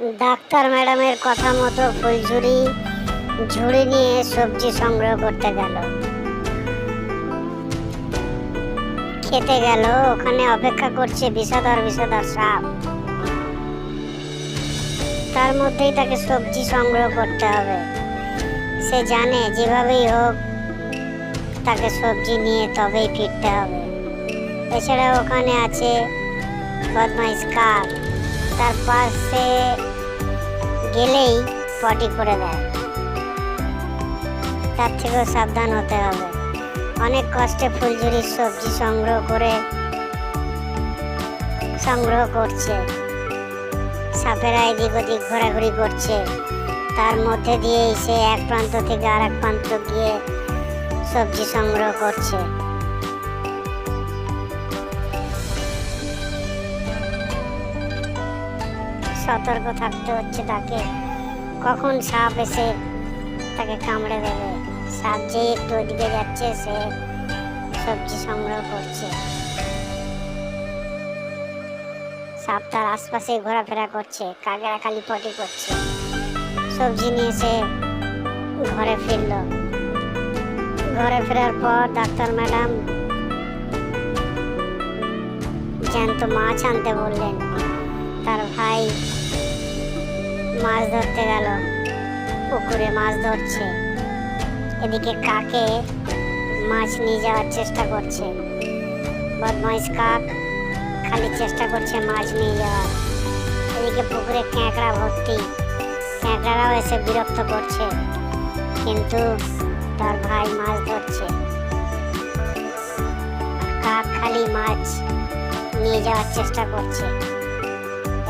Doctor ম্যাডামের কথা মতো ফুলঝুরি ঝুড়ি নিয়ে সবজি সংগ্রহ করতে গেল। খেতে গেল, ওখানে অপেক্ষা করছে বিষাদর বিষাদর সাপ। তার মধ্যেই তাকে সবজি সংগ্রহ করতে হবে। সে জানে যেভাবেই হোক তাকে সবজি নিয়ে তবেই ফিরতে হবে। এছাড়া ওখানে আছে বদমাইশ কাক। তার পাশে গেলেই পটি করে দেয়। তার থেকেও সাবধান হতে হবে। অনেক কষ্টে ফুলঝুরির সবজি সংগ্রহ করে সংগ্রহ করছে। সাপেরা এদিক ওদিক ঘোরাঘুরি করছে। তার মধ্যে দিয়েই সে এক প্রান্ত থেকে আর এক প্রান্ত গিয়ে সবজি সংগ্রহ করছে। সতর্ক থাকতে হচ্ছে তাকে। কখন সাপ এসে তাকে কামড়ে দেবে? সাপ যে একটু ওদিকে যাচ্ছে, সে সবজি সংগ্রহ করছে। সাপ তার আশপাশে ঘোরাফেরা করছে কাকেরা খালি পটি করছে। সবজি নিয়ে সে ঘরে ফিরল। ঘরে ফেরার পর ডাক্তার ম্যাডাম জ্যান্ত মাছ আনতে বললেন, তার ভাই মাছ ধরতে গেল। পুকুরে মাছ ধরছে। এদিকে কাকে মাছ নিয়ে যাওয়ার চেষ্টা করছে। বদমাইশ কাক খালি চেষ্টা করছে মাছ নিয়ে যাওয়ার। এদিকে পুকুরে ক্যাঁকড়া ভর্তি। ক্যাঁকড়ারাও এসে বিরক্ত করছে। কিন্তু তার ভাই মাছ ধরছে। কাক খালি মাছ নিয়ে যাওয়ার চেষ্টা করছে।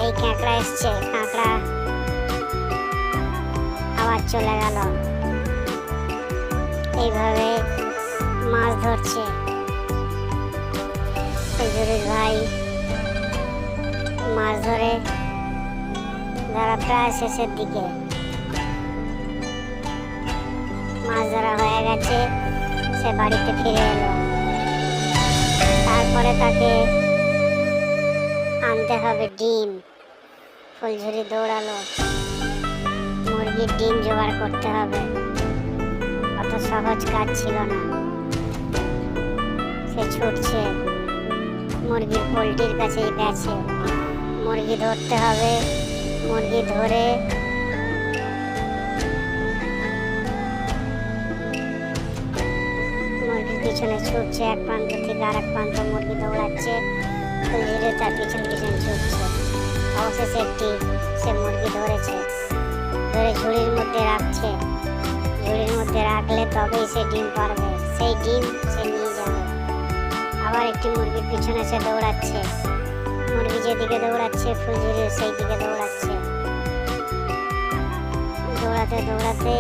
এই ক্যাঁকড়া এসছে। কাঁকড়া আবার চলে গেল। এইভাবে মাছ ধরছে। ভাই মাছ ধরে ধরা প্রায় শেষের দিকে। মাছ ধরা হয়ে গেছে, সে বাড়িতে ফিরে এলো। তারপরে তাকে আনতে হবে ডিম। ফুলঝুরি দৌড়ালো। মুরগির ডিম জোগাড় করতে হবে। অত সহজ কাজ ছিল না। সে ছুটছে। মুরগির পোলট্রির কাছেই গেছে। মুরগি ধরতে হবে। মুরগি ধরে মুরগির পিছনে ছুটছে। এক প্রান্ত থেকে আর এক প্রান্ত মুরগি দৌড়াচ্ছে। তার পিছন পিছন ছুটছে। অবশেষে একটি সে মুরগি ধরেছে। ধরে ঝুড়ির মধ্যে রাখছে। ঝুড়ির মধ্যে রাখলে তবেই সে ডিম পারবে। সেই ডিম সে নিয়ে যাবে। আবার একটি মুরগির পিছনে সে দৌড়াচ্ছে। মুরগি যেদিকে দৌড়াচ্ছে ফুলঝুরি সেই দিকে দৌড়াচ্ছে। দৌড়াতে দৌড়াতে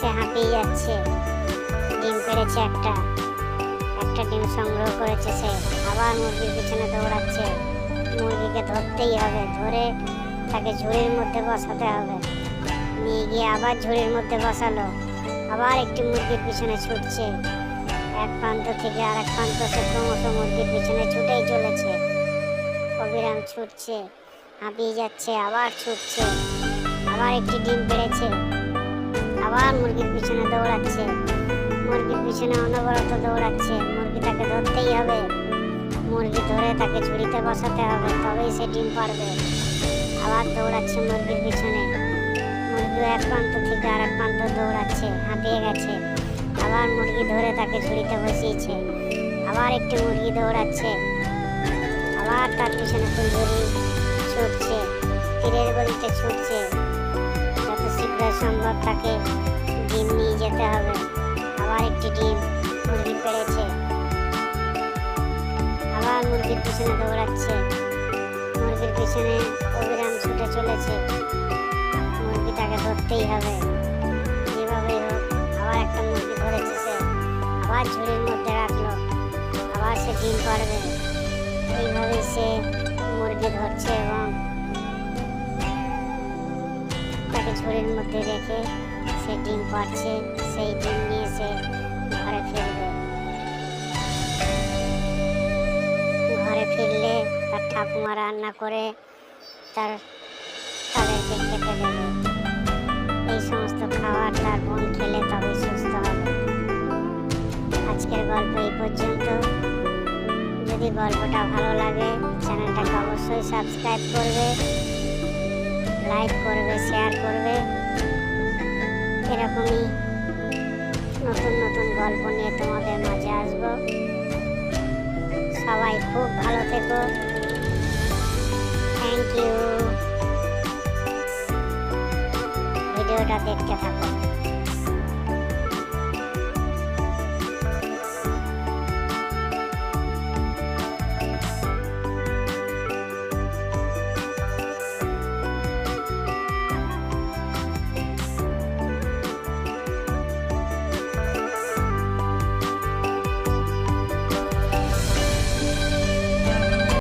সে হাঁপিয়ে যাচ্ছে। ডিম পেড়েছে একটা। একটা ডিম সংগ্রহ করেছে সে। আবার মুরগির পিছনে দৌড়াচ্ছে। মুরগিকে ধরতেই হবে। ধরে তাকে ঝুড়ির মধ্যে বসাতে হবে। নিয়ে গিয়ে আবার ঝুড়ির মধ্যে বসালো। আবার একটি মুরগির পিছনে ছুটছে। এক প্রান্ত থেকে আর এক প্রান্ত সে ক্রমশ মুরগির পিছনে ছুটেই চলেছে। অবিরাম ছুটছে, হাঁপিয়ে যাচ্ছে, আবার ছুটছে, আবার একটি ডিম পেড়েছে, আবার মুরগির পিছনে দৌড়াচ্ছে। মুরগির পিছনে অনবরত দৌড়াচ্ছে। মুরগি তাকে ধরতেই হবে। মুরগি ধরে তাকে ঝুড়িতে বসাতে হবে, তবেই সে ডিম পারবে আবার দৌড়াচ্ছে মুরগির পিছনে। এক প্রান্ত থেকে আর প্রান্ত দৌড়াচ্ছে, হাঁপিয়ে গেছে। আবার মুরগি ধরে তাকে ঝুড়িতে বসিয়েছে। আবার একটি মুরগি দৌড়াচ্ছে। আবার তার পিছনে ফুলঝুরি ছুটছে, তীরের গলিতে ছুটছে। যত শীঘ্র সম্ভব তাকে ডিম নিয়ে যেতে হবে। আবার একটি ডিম মুরগি পেড়েছে। আবার মুরগির পিছনে দৌড়াচ্ছে। মুরগির পিছনে অবিরাম ছুটে চলেছে। তাকে ধরতেই হবে। যেভাবেই হোক, আবার একটা মুরগি ধরেছে সে। আবার ঝুড়ির মধ্যে রাখল, আবার সে ডিম পারবে। এইভাবেই সে মুরগি ধরছে এবং তাকে ঝুড়ির মধ্যে রেখে সে ডিম পারছে সেই ডিম নিয়ে সে ঘরে ফিরবে। ঘরে ফিরলে তার ঠাকুমা রান্না করে তার তাদেরকে খেতে দেবে। গল্প এই পর্যন্ত। যদি গল্পটা ভালো লাগে, চ্যানেলটাকে অবশ্যই সাবস্ক্রাইব করবে, লাইক করবে, শেয়ার করবে। এরকমই নতুন নতুন গল্প নিয়ে তোমাদের মাঝে আসব। সবাই খুব ভালো থেকো। থ্যাংক ইউ ভিডিওটা দেখতে থাকো।